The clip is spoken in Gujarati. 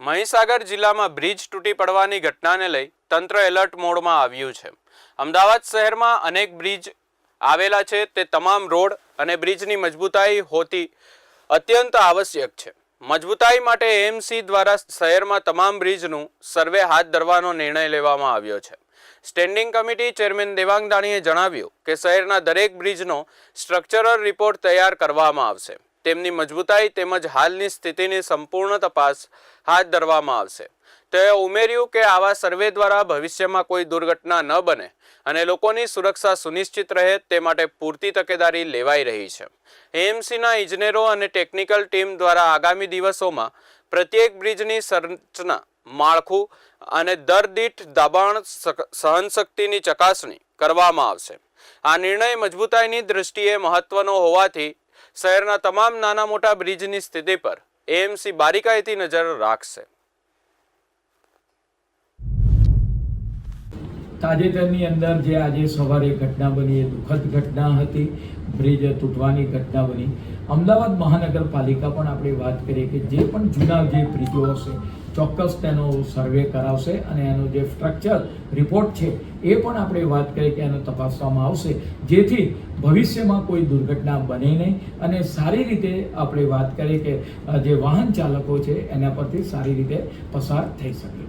મહીસાગર જિલ્લામાં બ્રિજ તૂટી પડવાની ઘટનાને લઈ તંત્ર એલર્ટ મોડમાં આવ્યું છે. અમદાવાદ શહેરમાં અનેક બ્રિજ આવેલા છે. તે તમામ રોડ અને બ્રિજની મજબૂતાઈ હોતી અત્યંત આવશ્યક છે. મજબૂતાઈ માટે એએમસી દ્વારા શહેરમાં તમામ બ્રિજનું સર્વે હાથ ધરવાનો નિર્ણય લેવામાં આવ્યો છે. સ્ટેન્ડિંગ કમિટી ચેરમેન દેવાંગ દાણીએ જણાવ્યું કે શહેરના દરેક બ્રિજનો સ્ટ્રક્ચરલ રિપોર્ટ તૈયાર કરવામાં આવશે. તેમની મજબૂતાઈ તેમજ હાલની સ્થિતિની સંપૂર્ણ તપાસ હાથ ધરવામાં આવશે. તેઓએ ઉમેર્યું કે આવા સર્વે દ્વારા ભવિષ્યમાં કોઈ દુર્ઘટના ન બને અને લોકોની સુરક્ષા સુનિશ્ચિત રહે તે માટે પૂરતી તકેદારી લેવાઈ રહી છે. એએમસીના ઇજનેરો અને ટેકનિકલ ટીમ દ્વારા આગામી દિવસોમાં પ્રત્યેક બ્રિજની સંરચના, માળખું અને દર દીઠ દબાણ સહનશક્તિની ચકાસણી કરવામાં આવશે. આ નિર્ણય મજબૂતાઈની દૃષ્ટિએ મહત્વનો હોવાથી શહેરના તમામ નાના મોટા બ્રિજની સ્થિતિ પર એએમસી બારીકાઈથી નજર રાખશે. તાજેતરની અંદર જે આજે સવારે ઘટના બની, એ દુઃખદ ઘટના હતી. બ્રિજ તૂટવાની ઘટના બની. અમદાવાદ મહાનગરપાલિકા પણ આપણે વાત કરીએ કે જે પણ જૂના જે બ્રિજો હશે ચોક્કસ તેનો સર્વે કરાવશે અને એનો જે સ્ટ્રક્ચર રિપોર્ટ છે, એ પણ આપણે વાત કરીએ કે એનો તપાસવામાં આવશે. જેથી ભવિષ્યમાં કોઈ દુર્ઘટના બને નહીં અને સારી રીતે આપણે વાત કરીએ કે જે વાહન ચાલકો છે, એના પરથી સારી રીતે પસાર થઈ શકે.